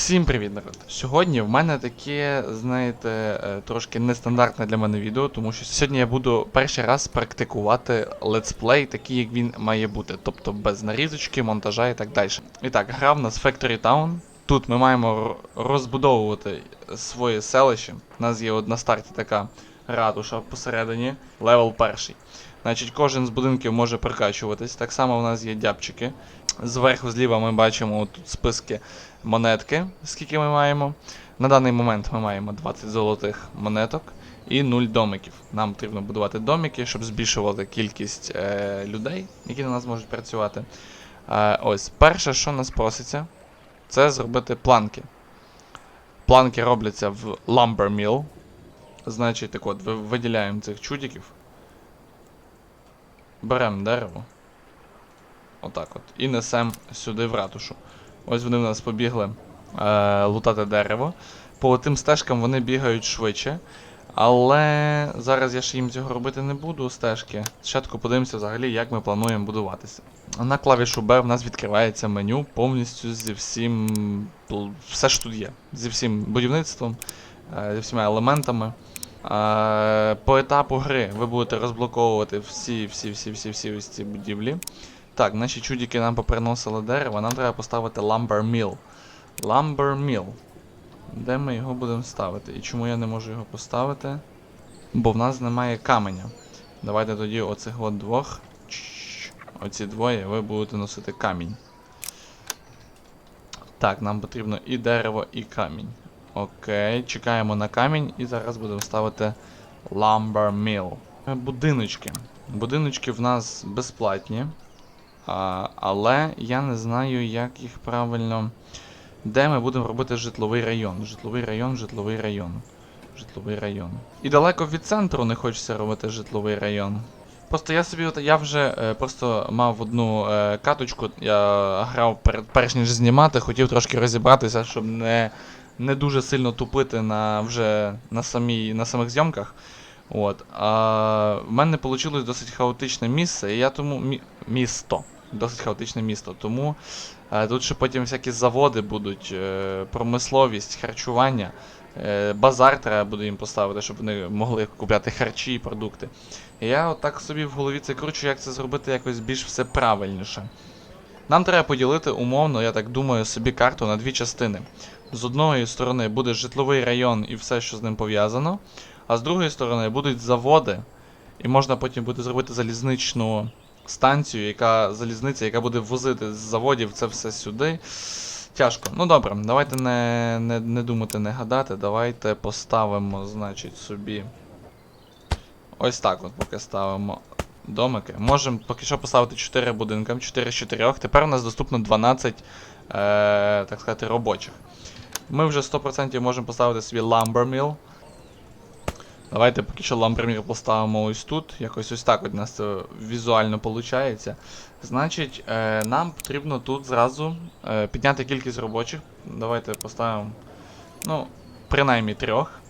Всім привіт, народ! Сьогодні в мене таке, знаєте, е, трошки нестандартне для мене відео, тому що сьогодні я буду перший раз практикувати летсплей, такий, як він має бути, тобто без нарізочки, монтажа і так далі. І так, гра в нас Factory Town. Тут ми маємо розбудовувати своє селище. У нас є от на старті така ратуша посередині, левел перший. Значить, кожен з будинків може прокачуватись. Так само у нас є дябчики. Зверху зліва ми бачимо тут списки монетки, скільки ми маємо. На даний момент ми маємо 20 золотих монеток і 0 домиків. Нам потрібно будувати домики, щоб збільшувати кількість е, людей, які на нас можуть працювати. Е, ось, перше, що нас проситься, це зробити планки. Планки робляться в Lumber Mill. Значить, так от, виділяємо цих чудиків. Беремо дерево. Отак от. І несемо сюди в ратушу. Ось вони в нас побігли е, лутати дерево. По тим стежкам вони бігають швидше. Але зараз я ж їм цього робити не буду, стежки. Спочатку подивимося взагалі, як ми плануємо будуватися. На клавішу B в нас відкривається меню повністю зі всім. Все що тут є. Зі всім будівництвом, е, зі всіма елементами. Е, По етапу гри ви будете розблоковувати всі, всі, всі, всі, всі ось ці будівлі. Так, наші чудики нам поприносили дерево, нам треба поставити Lumber Mill. Lumber Mill. Де ми його будемо ставити? І чому я не можу його поставити? Бо в нас немає каменя. Давайте тоді оцих от двох. Оці двоє ви будете носити камінь. Так, нам потрібно і дерево, і камінь. Окей, чекаємо на камінь і зараз будемо ставити Lumber Mill. Е, Будиночки. Будиночки в нас безплатні. Але я не знаю, як їх правильно. Де ми будемо робити житловий район? Житловий район, житловий район. Житловий район. І далеко від центру не хочеться робити житловий район. Просто я собі, я вже е, просто мав одну е, каточку, я грав перед перш ніж знімати, хотів трошки розібратися, щоб не, не дуже сильно тупити на вже на, самій, на самих зйомках. От. А в мене вийшло досить хаотичне місце, і я тому. Мі... Місто. Досить хаотичне місто. Тому е, тут ще потім всякі заводи будуть, е, промисловість, харчування. Е, базар треба буде їм поставити, щоб вони могли купляти харчі і продукти. І я отак собі в голові це кручу, як це зробити якось більш все правильніше. Нам треба поділити умовно, я так думаю, собі карту на дві частини. З одної сторони буде житловий район і все, що з ним пов'язано, а з другої сторони будуть заводи, і можна потім буде зробити залізничну станцію, яка залізниця, яка буде возити з заводів це все сюди. Тяжко. Ну добре, давайте не, не, не думати, не гадати. Давайте поставимо, значить, собі. Ось так от поки ставимо домики. Можемо поки що поставити 4 будинкам, 4 з 4. Тепер у нас доступно 12, е, так сказати, робочих. Ми вже 100% можемо поставити собі Mill. Давайте поки що Lumber поставимо ось тут. Якось ось так от у нас це візуально виходить. Значить, е, нам потрібно тут зразу е, підняти кількість робочих. Давайте поставимо. Ну, принаймні трьох.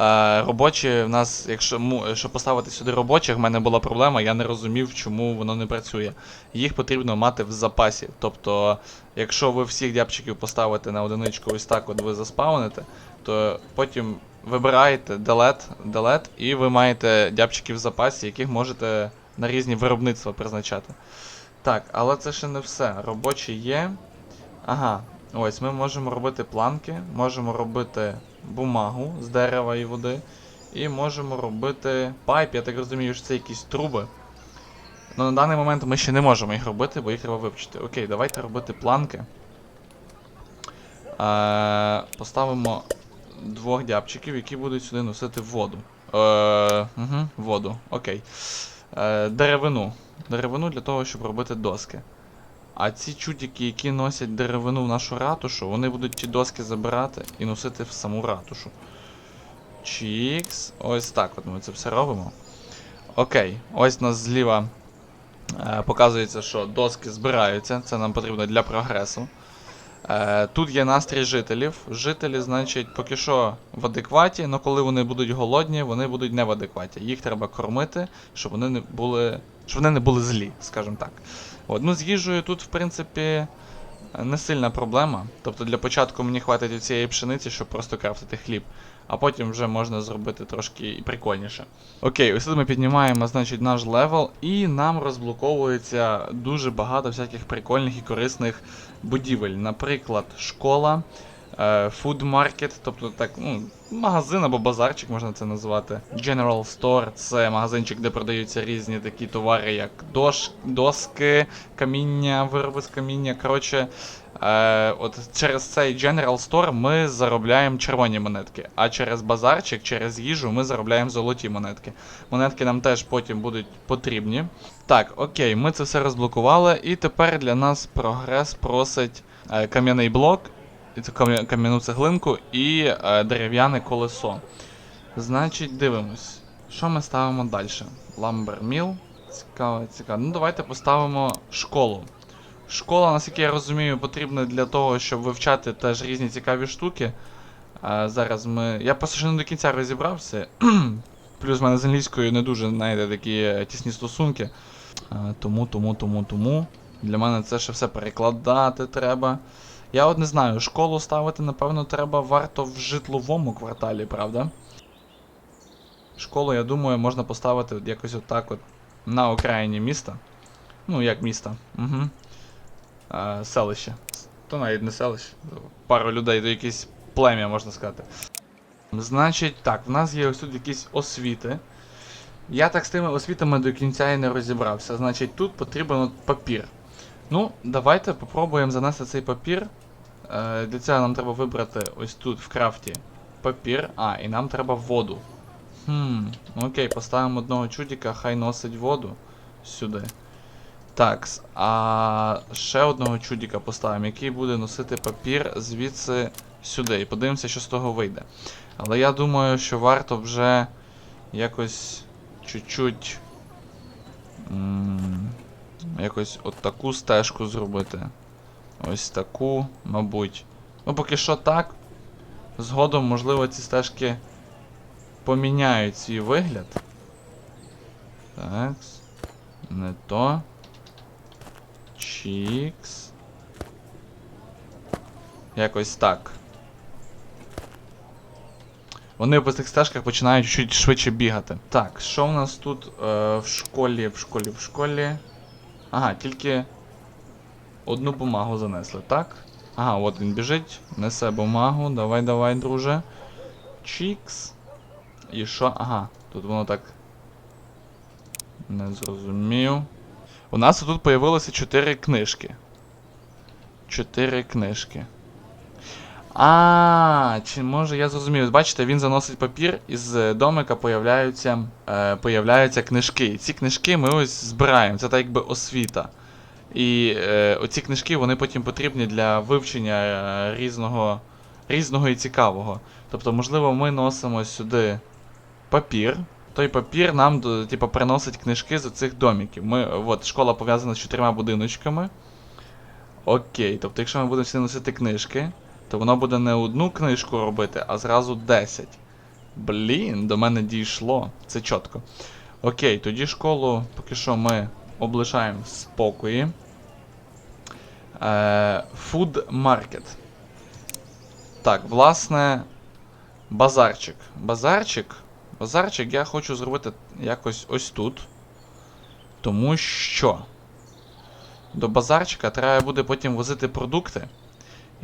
Е, робочі в нас, якщо щоб поставити сюди робочих, в мене була проблема, я не розумів, чому воно не працює. Їх потрібно мати в запасі. Тобто, якщо ви всіх дябчиків поставите на одиничку, ось так от ви заспавните, то потім вибираєте delete, delete, і ви маєте дябчиків в запасі, яких можете на різні виробництва призначати. Так, але це ще не все. Робочі є. Ага, ось ми можемо робити планки, можемо робити бумагу з дерева і води. І можемо робити пайп, я так розумію, що це якісь труби. Ну на даний момент ми ще не можемо їх робити, бо їх треба вивчити. Окей, давайте робити планки. Е, поставимо двох дябчиків, які будуть сюди носити воду. Е, угу, воду, окей. Е, деревину. Деревину для того, щоб робити доски. А ці чудики, які носять деревину в нашу ратушу, вони будуть ті доски забирати і носити в саму ратушу. Чікс. Ось так от ми це все робимо. Окей, ось нас зліва е, показується, що доски збираються. Це нам потрібно для прогресу. Е, тут є настрій жителів. Жителі, значить, поки що в адекваті, але коли вони будуть голодні, вони будуть не в адекваті. Їх треба кормити, щоб вони не були. Щоб вони не були злі, скажімо так. От, ну з їжею тут, в принципі, не сильна проблема. Тобто для початку мені хватить цієї пшениці, щоб просто крафтити хліб. А потім вже можна зробити трошки і прикольніше. Окей, ось тут ми піднімаємо, значить, наш левел, і нам розблоковується дуже багато всяких прикольних і корисних будівель. Наприклад, школа, market, тобто так, ну, магазин або базарчик можна це назвати. General Store це магазинчик, де продаються різні такі товари, як дош, доски, каміння, вироби з каміння. Коротше, е, от через цей General Store ми заробляємо червоні монетки, а через базарчик, через їжу ми заробляємо золоті монетки. Монетки нам теж потім будуть потрібні. Так, окей, ми це все розблокували, і тепер для нас прогрес просить е, кам'яний блок, кам'яну цеглинку і е, дерев'яне колесо. Значить, дивимось. Що ми ставимо далі? Mill. Цікаво, цікаво. Ну, давайте поставимо школу. Школа, наскільки я розумію, потрібна для того, щоб вивчати теж різні цікаві штуки. А зараз ми. Я просто ще не до кінця розібрався. Плюс в мене з англійською не дуже, знаєте, такі е, тісні стосунки. А, тому, тому, тому, тому. Для мене це ще все перекладати треба. Я от не знаю, школу ставити, напевно, треба варто в житловому кварталі, правда? Школу, я думаю, можна поставити якось отак от на окраїні міста. Ну, як міста. Угу. А, селище. То навіть не селище. Пару людей, то якесь плем'я, можна сказати. Значить, так, в нас є ось тут якісь освіти. Я так з тими освітами до кінця і не розібрався. Значить, тут потрібен от папір. Ну, давайте попробуємо занести цей папір. Е, для цього нам треба вибрати ось тут в крафті папір. А, і нам треба воду. Хм, ну окей, поставимо одного чудіка, хай носить воду сюди. Так, а ще одного чудіка поставимо, який буде носити папір звідси сюди. І подивимося, що з того вийде. Але я думаю, що варто вже якось чуть-чуть. Якось от таку стежку зробити. Ось таку, мабуть. Ну, поки що так. Згодом, можливо, ці стежки поміняють свій вигляд. Так. Не то. Чікс. Якось так. Вони по цих стежках починають чуть швидше бігати. Так, що в нас тут е, в школі, в школі, в школі. Ага, тільки одну бумагу занесли, так? Ага, от він біжить, несе бумагу. Давай, давай, друже. Чікс. І що? Ага, тут воно так. Не зрозумів. У нас тут появилося 4 книжки. 4 книжки. А, чи може я зрозумів. Бачите, він заносить папір, і з домика появляються, е, появляються книжки. І ці книжки ми ось збираємо. Це так якби освіта. І е, оці книжки вони потім потрібні для вивчення е, різного, різного і цікавого. Тобто, можливо, ми носимо сюди папір. Той папір нам типу, приносить книжки з цих домиків. Ми, от, школа пов'язана з чотирма будиночками. Окей, тобто, якщо ми будемо сюди носити книжки, то воно буде не одну книжку робити, а зразу 10. Блін, до мене дійшло. Це чітко. Окей, тоді школу поки що ми облишаємо в спокої. Е, Food Market. Так, власне, базарчик. Базарчик. Базарчик я хочу зробити якось ось тут. Тому що до базарчика треба буде потім возити продукти.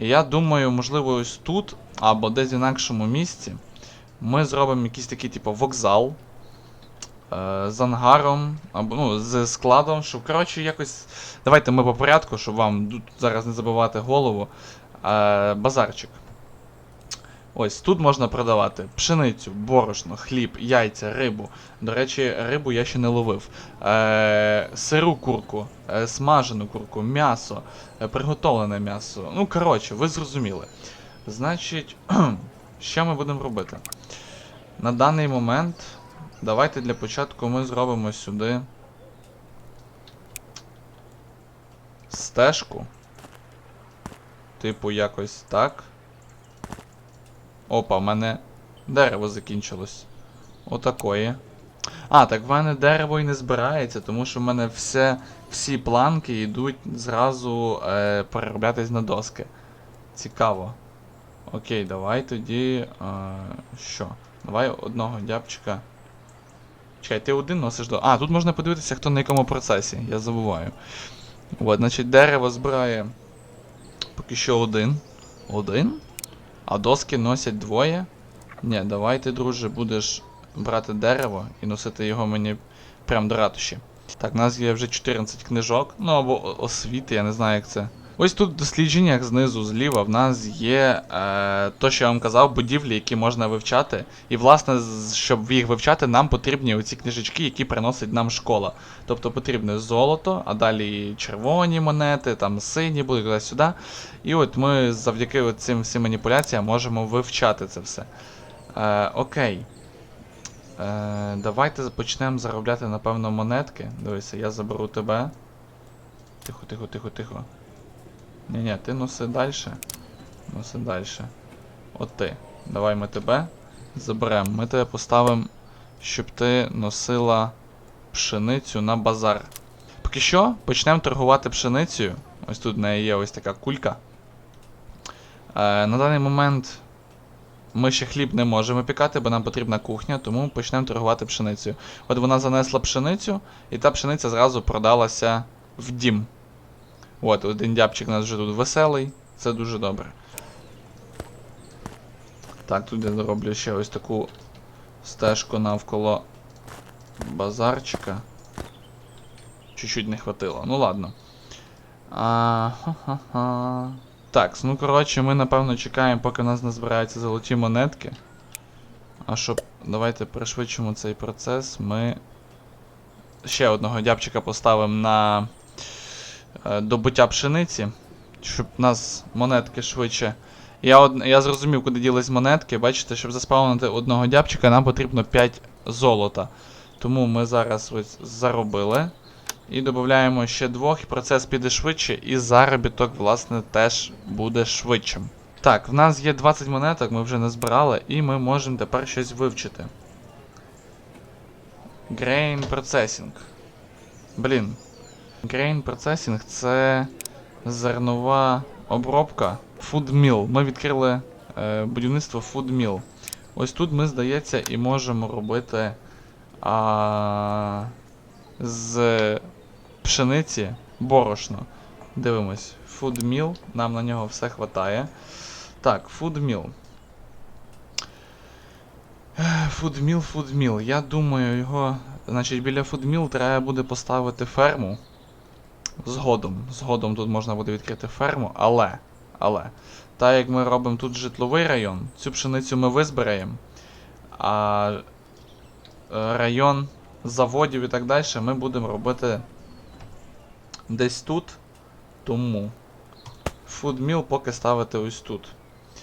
Я думаю, можливо, ось тут, або десь в інакшому місці, ми зробимо якийсь такий, типу, вокзал е, з ангаром, або ну, з складом, щоб, коротше, якось. Давайте ми по порядку, щоб вам зараз не забивати голову. Е, базарчик. Ось тут можна продавати пшеницю, борошно, хліб, яйця, рибу. До речі, рибу я ще не ловив. Е, сиру курку, е, смажену курку, м'ясо, е, приготовлене м'ясо. Ну, коротше, ви зрозуміли. Значить, що ми будемо робити? На даний момент, давайте для початку ми зробимо сюди стежку. Типу, якось так. Опа, в мене дерево закінчилось. Отакої. А, так в мене дерево і не збирається, тому що в мене все, всі планки йдуть зразу е, перероблятись на доски. Цікаво. Окей, давай тоді. Е, що? Давай одного дябчика. Чекай, ти один носиш до. А, тут можна подивитися, хто на якому процесі, я забуваю. От, значить, дерево збирає поки що один. Один. А доски носять двоє. Ні, давай ти, друже, будеш брати дерево і носити його мені прям до ратуші. Так, у нас є вже 14 книжок, ну або освіти, я не знаю, як це. Ось тут в дослідженнях знизу зліва в нас є е, то, що я вам казав, будівлі, які можна вивчати. І, власне, щоб їх вивчати, нам потрібні оці книжечки, які приносить нам школа. Тобто потрібне золото, а далі червоні монети, там сині будуть туди-сюди. І от ми завдяки цим всім маніпуляціям можемо вивчати це все. Е, окей. Е, давайте почнемо заробляти, напевно, монетки. Дивися, я заберу тебе. Тихо, тихо, тихо, тихо. Ні-ні, ти носи далі. Носи далі. От ти. Давай ми тебе заберемо. Ми тебе поставимо, щоб ти носила пшеницю на базар. Поки що почнемо торгувати пшеницею. Ось тут в неї є ось така кулька. Е, на даний момент ми ще хліб не можемо пікати, бо нам потрібна кухня, тому почнемо торгувати пшеницею. От вона занесла пшеницю, і та пшениця зразу продалася в дім. От, один дябчик у нас вже тут веселий, це дуже добре. Так, тут я зроблю ще ось таку стежку навколо базарчика. Чуть-чуть не хватило. Ну ладно. А, ха-ха-ха. Так, ну коротше, ми напевно чекаємо, поки у нас назбираються золоті монетки. А щоб. Давайте пришвидшимо цей процес. Ми ще одного дябчика поставимо на добуття пшениці. Щоб у нас монетки швидше. Я, од... я зрозумів, куди ділись монетки. Бачите, щоб заспавнити одного дябчика, нам потрібно 5 золота. Тому ми зараз ось заробили. І додаємо ще двох, і процес піде швидше, і заробіток, власне, теж буде швидшим. Так, в нас є 20 монеток, ми вже не збирали, і ми можемо тепер щось вивчити. Grain Processing. Блін. Grain Processing це зернова обробка. Food Mill. Ми відкрили е, будівництво Food Mill. Ось тут ми, здається, і можемо робити а, з пшениці борошно. Дивимось. Food Mill. Нам на нього все хватає. Так, Food Mill. Ех, Food Mill, Food Mill. Я думаю, його. Значить, біля Mill треба буде поставити ферму. Згодом. Згодом тут можна буде відкрити ферму, але. Але. Так як ми робимо тут житловий район, цю пшеницю ми визбираємо. А е, район заводів і так далі ми будемо робити десь тут. Тому Mill поки ставити ось тут.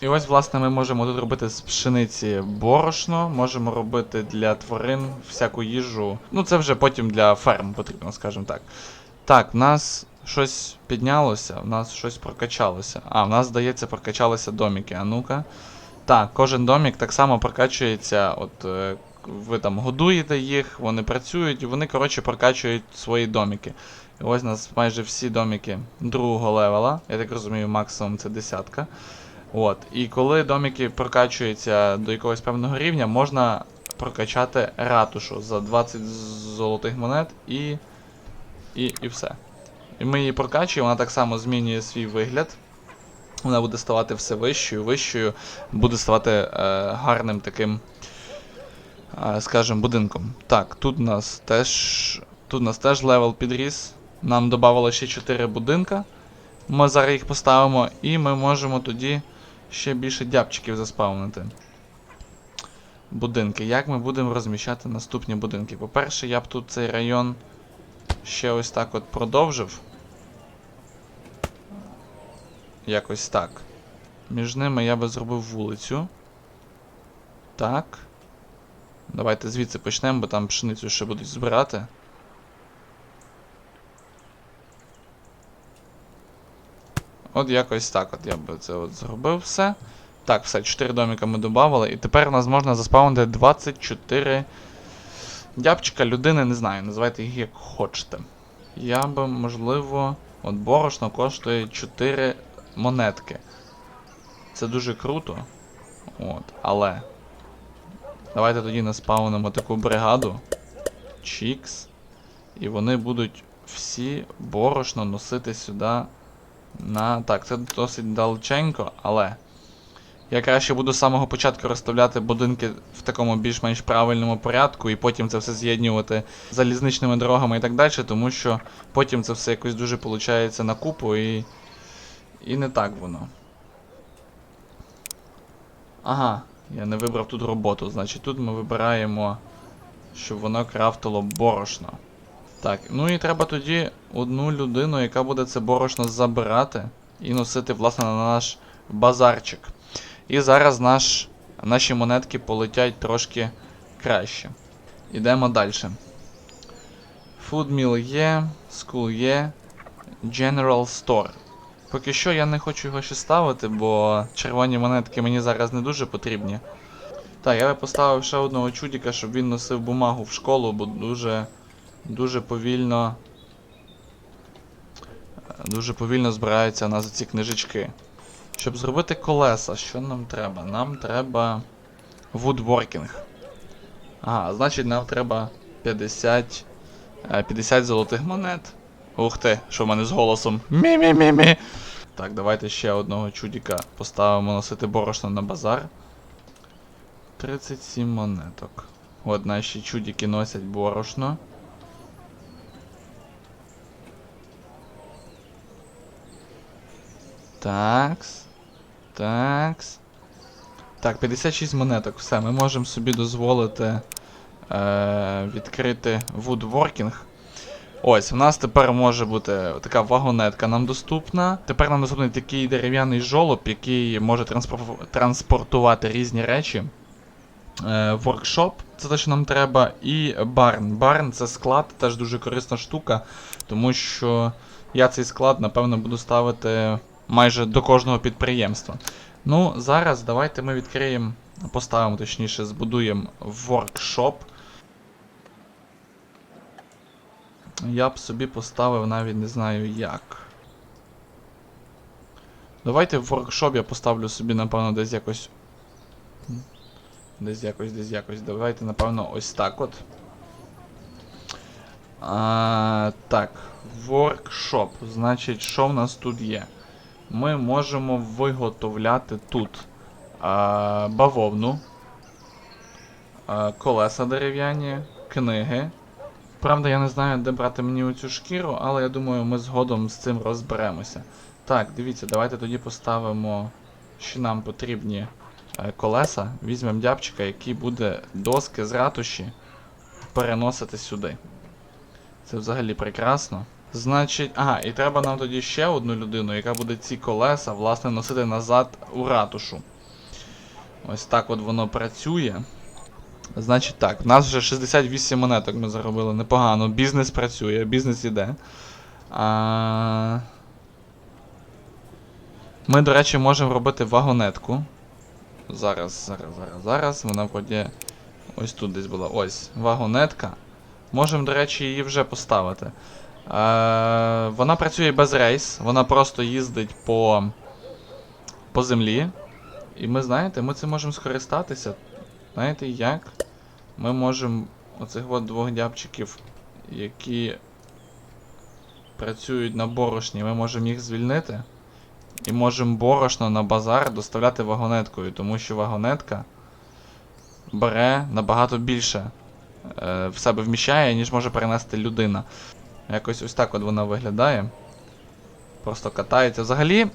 І ось, власне, ми можемо тут робити з пшениці борошно, можемо робити для тварин всяку їжу. Ну, це вже потім для ферм потрібно, скажімо так. Так, в нас щось піднялося, в нас щось прокачалося. А, в нас, здається, прокачалися доміки. А ну-ка. Так, кожен домік так само прокачується. От е, ви там годуєте їх, вони працюють, вони, коротше, прокачують свої доміки. І ось у нас майже всі доміки другого левела. Я так розумію, максимум це десятка. От. І коли доміки прокачуються до якогось певного рівня, можна прокачати ратушу за 20 золотих монет і. І, і все. І ми її прокачуємо, вона так само змінює свій вигляд. Вона буде ставати все вищою, вищою, буде ставати е, гарним таким, е, скажімо, будинком. Так, тут у нас теж. Тут у нас теж левел підріс. Нам додавало ще 4 будинка. Ми зараз їх поставимо, і ми можемо тоді ще більше дябчиків заспавнити. Будинки. Як ми будемо розміщати наступні будинки? По-перше, я б тут цей район ще ось так от продовжив. Якось так. Між ними я би зробив вулицю. Так. Давайте звідси почнемо, бо там пшеницю ще будуть збирати. От якось так от я би це от зробив все. Так, все, 4 доміка ми додавали. І тепер у нас можна заспавнити 24 Дябчика, людини, не знаю, називайте їх як хочете. Я би, можливо, от борошно коштує 4 монетки. Це дуже круто. От, але. Давайте тоді наспаунимо таку бригаду. Чікс. І вони будуть всі борошно носити сюди на. Так, це досить далеченько, але. Я краще буду з самого початку розставляти будинки в такому більш-менш правильному порядку, і потім це все з'єднювати залізничними дорогами і так далі, тому що потім це все якось дуже виходить на купу і. І не так воно. Ага, я не вибрав тут роботу. Значить тут ми вибираємо, щоб воно крафтило борошно. Так, ну і треба тоді одну людину, яка буде це борошно забирати і носити, власне, на наш базарчик. І зараз наш, наші монетки полетять трошки краще. Ідемо далі. Food Mill є, School є, General Store. Поки що я не хочу його ще ставити, бо червоні монетки мені зараз не дуже потрібні. Так, я би поставив ще одного чудіка, щоб він носив бумагу в школу, бо дуже. Дуже повільно. Дуже повільно збираються у нас ці книжечки. Щоб зробити колеса, що нам треба? Нам треба woodworking. Ага, значить нам треба 50, е, 50 золотих монет. Ух ти, що в мене з голосом. Мі-мі-мі-мі. Так, давайте ще одного чудіка поставимо носити борошно на базар. 37 монеток. От наші чудіки носять борошно. Такс. Такс. Так, 56 монеток. Все, ми можемо собі дозволити е, відкрити woodworking. Ось, в нас тепер може бути така вагонетка нам доступна. Тепер нам доступний такий дерев'яний жолоб, який може транспор- транспортувати різні речі. Е, воркшоп, це те, що нам треба, і барн. Барн це склад, теж дуже корисна штука, тому що я цей склад, напевно, буду ставити майже до кожного підприємства. Ну, зараз давайте ми відкриємо, поставимо, точніше, збудуємо воркшоп. Я б собі поставив навіть не знаю як. Давайте в воркшоп я поставлю собі, напевно, десь якось. Десь якось, десь якось. Давайте, напевно, ось так от. А, так, воркшоп. Значить, що в нас тут є? Ми можемо виготовляти тут а, бавовну, а, колеса дерев'яні, книги. Правда, я не знаю, де брати мені оцю шкіру, але я думаю, ми згодом з цим розберемося. Так, дивіться, давайте тоді поставимо, що нам потрібні е, колеса. Візьмемо дябчика, який буде доски з ратуші переносити сюди. Це взагалі прекрасно. Значить, ага, і треба нам тоді ще одну людину, яка буде ці колеса, власне, носити назад у ратушу. Ось так от воно працює. Значить так, в нас вже 68 монеток ми заробили непогано. Бізнес працює, бізнес іде. А... Ми, до речі, можемо робити вагонетку. Зараз, зараз, зараз, зараз. Вона вроді ось тут десь була. Ось, вагонетка. Можемо, до речі, її вже поставити. Е, вона працює без рейс, вона просто їздить по, по землі. І ми, знаєте, ми цим можемо скористатися. Знаєте як? Ми можемо оцих от двох дябчиків, які працюють на борошні, ми можемо їх звільнити. І можемо борошно на базар доставляти вагонеткою, тому що вагонетка бере набагато більше е, в себе вміщає, ніж може перенести людина. Якось ось так от вона виглядає. Просто катається. Взагалі,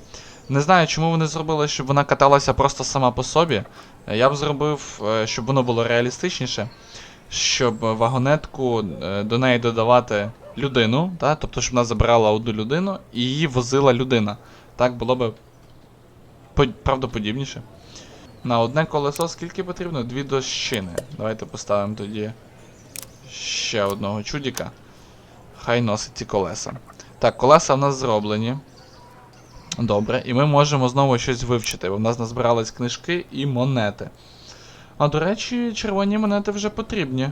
не знаю, чому вони зробили, щоб вона каталася просто сама по собі. Я б зробив, е, щоб воно було реалістичніше, щоб вагонетку е, до неї додавати людину, та? тобто, щоб вона забирала одну людину і її возила людина. Так було б правдоподібніше. На одне колесо скільки потрібно? Дві дощини. Давайте поставимо тоді ще одного чудіка. Хай носить ці колеса. Так, колеса в нас зроблені. Добре, і ми можемо знову щось вивчити, бо в нас назбирались книжки і монети. А до речі, червоні монети вже потрібні.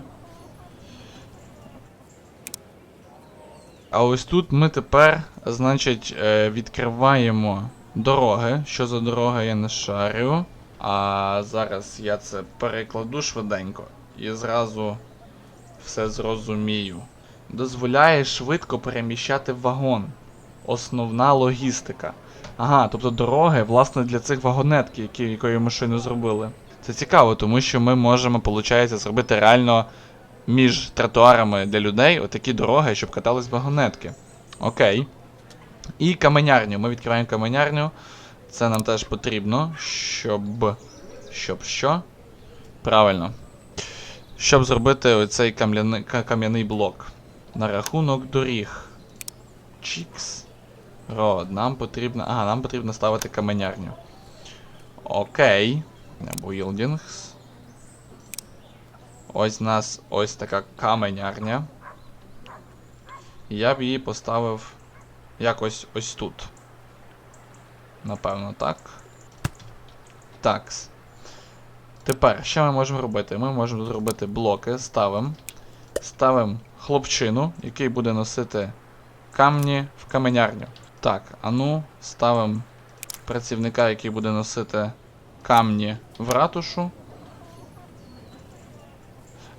А ось тут ми тепер, значить, е, відкриваємо дороги. Що за дорога, я не шарю. А зараз я це перекладу швиденько і зразу все зрозумію. Дозволяє швидко переміщати вагон. Основна логістика. Ага, тобто дороги, власне, для цих вагонетки, які, якої ми щойно зробили. Це цікаво, тому що ми можемо, виходить, зробити реально між тротуарами для людей отакі дороги, щоб катались вагонетки. Окей. І каменярню. Ми відкриваємо каменярню. Це нам теж потрібно, щоб. Щоб що? Правильно. Щоб зробити оцей кам'яний, ка- кам'яний блок. На рахунок доріг. Чікс. Род, нам потрібно. Ага, нам потрібно ставити каменярню. Окей. Buildings. Ось у нас ось така каменярня. Я б її поставив якось ось тут. Напевно, так. Такс. Тепер, що ми можемо робити? Ми можемо зробити блоки, ставимо. Ставимо хлопчину, який буде носити камні в каменярню. Так, а ну, ставимо працівника, який буде носити камні в ратушу.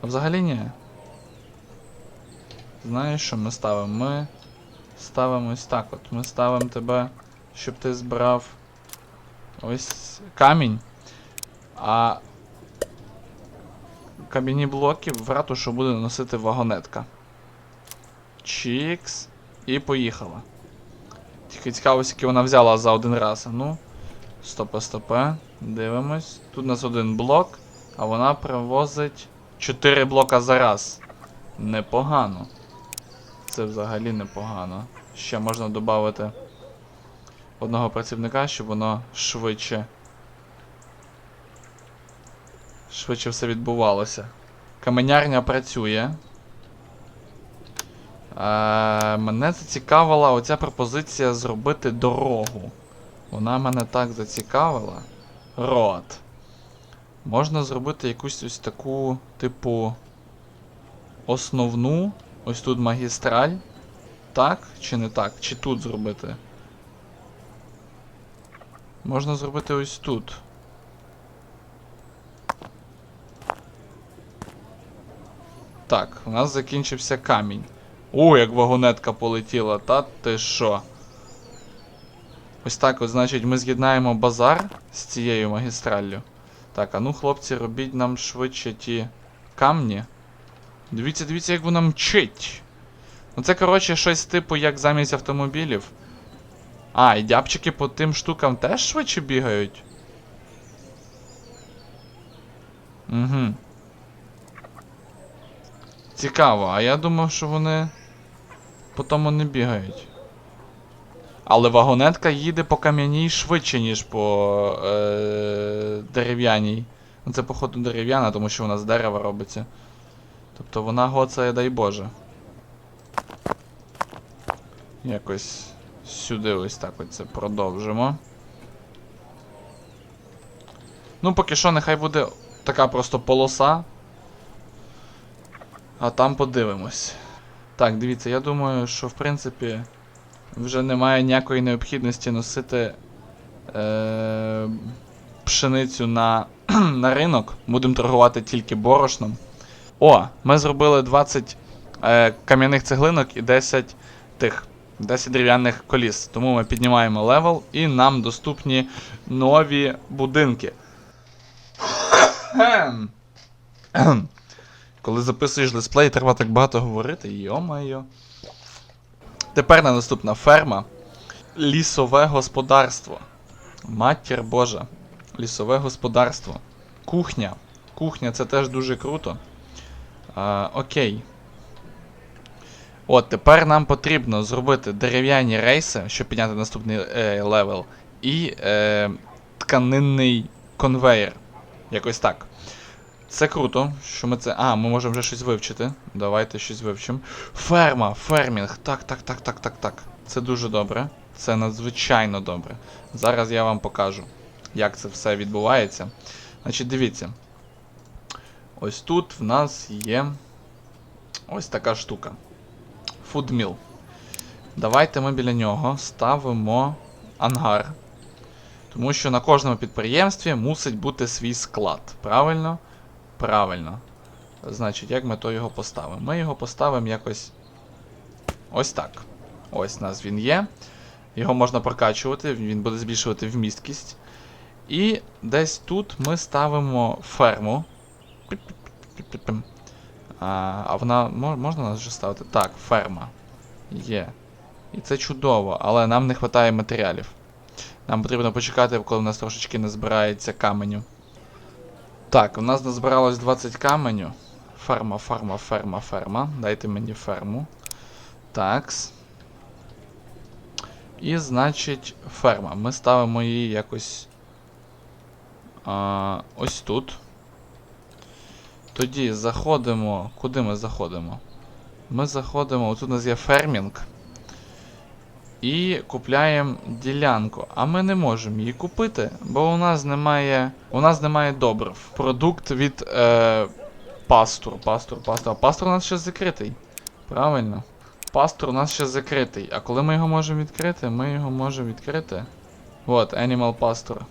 А взагалі ні. Знаєш, що ми ставимо? Ми ставимо ось так от. Ми ставимо тебе, щоб ти збирав ось камінь. А кам'яні блоки в ратушу буде носити вагонетка. Чікс. І поїхала. Тільки цікаво, скільки вона взяла за один раз. Ну. Стопе, стопе. Дивимось. Тут у нас один блок, а вона привозить 4 блока за раз. Непогано. Це взагалі непогано. Ще можна додати одного працівника, щоб воно швидше. Швидше все відбувалося. Каменярня працює. Е, мене зацікавила оця пропозиція зробити дорогу. Вона мене так зацікавила. Рот. Можна зробити якусь ось таку, типу, основну. Ось тут магістраль. Так чи не так? Чи тут зробити? Можна зробити ось тут. Так, у нас закінчився камінь. О, як вагонетка полетіла, та ти що? Ось так, от, значить, ми з'єднаємо базар з цією магістраллю. Так, а ну, хлопці, робіть нам швидше ті камні. Дивіться, дивіться, як вона мчить. Ну це, коротше, щось типу, як замість автомобілів. А, і дябчики по тим штукам теж швидше бігають. Угу. Цікаво, а я думав, що вони по тому не бігають. Але вагонетка їде по кам'яній швидше, ніж по е- дерев'яній. Ну це, походу, дерев'яна, тому що вона з дерева робиться. Тобто вона гоцає, дай Боже. Якось сюди ось так ось це продовжимо. Ну, поки що, нехай буде така просто полоса. А там подивимось. Так, дивіться, я думаю, що в принципі вже немає ніякої необхідності носити е, пшеницю на, на ринок. Будемо торгувати тільки борошном. О, ми зробили 20 е, кам'яних цеглинок і 10 тих. 10 дерев'яних коліс. Тому ми піднімаємо левел і нам доступні нові будинки. Коли записуєш летсплей, треба так багато говорити. Йо-майо. Тепер на наступна ферма. Лісове господарство. Матір Божа. Лісове господарство. Кухня. Кухня це теж дуже круто. А, окей. От, тепер нам потрібно зробити дерев'яні рейси, щоб підняти наступний е, левел. І е, тканинний конвейер. Якось так. Це круто, що ми це. А, ми можемо вже щось вивчити. Давайте щось вивчимо. Ферма, фермінг. Так, так, так, так, так, так. Це дуже добре. Це надзвичайно добре. Зараз я вам покажу, як це все відбувається. Значить, дивіться. Ось тут в нас є ось така штука. Mill. Давайте ми біля нього ставимо ангар. Тому що на кожному підприємстві мусить бути свій склад. Правильно? Правильно. Значить, як ми то його поставимо? Ми його поставимо якось. Ось так. Ось у нас він є. Його можна прокачувати, він буде збільшувати вмісткість. І десь тут ми ставимо ферму. А, вона можна нас вже ставити? Так, ферма. Є. І це чудово, але нам не вистачає матеріалів. Нам потрібно почекати, коли в нас трошечки не збирається каменю. Так, у нас назбиралось 20 каменю. Ферма, ферма, ферма, ферма. Дайте мені ферму. Такс. І, значить, ферма. Ми ставимо її якось. А, ось тут. Тоді заходимо. Куди ми заходимо? Ми заходимо. Тут у нас є фермінг. І купляємо ділянку. А ми не можемо її купити, бо у нас немає. У нас немає добрив. Продукт від е, пастур. Пастур, пастур. А пастур у нас ще закритий. Правильно. Пастур у нас ще закритий. А коли ми його можемо відкрити? Ми його можемо відкрити. От, Animal Pasture.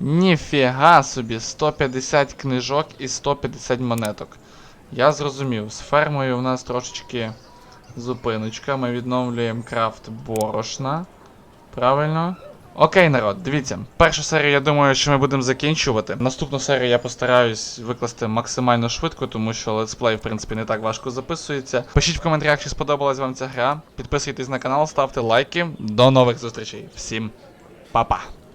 Ніфіга собі, 150 книжок і 150 монеток. Я зрозумів, з фермою у нас трошечки зупиночка. Ми відновлюємо крафт борошна. Правильно? Окей, народ, дивіться. Першу серію, я думаю, що ми будемо закінчувати. Наступну серію я постараюсь викласти максимально швидко, тому що летсплей, в принципі, не так важко записується. Пишіть в коментарях, чи сподобалась вам ця гра. Підписуйтесь на канал, ставте лайки. До нових зустрічей. Всім па-па!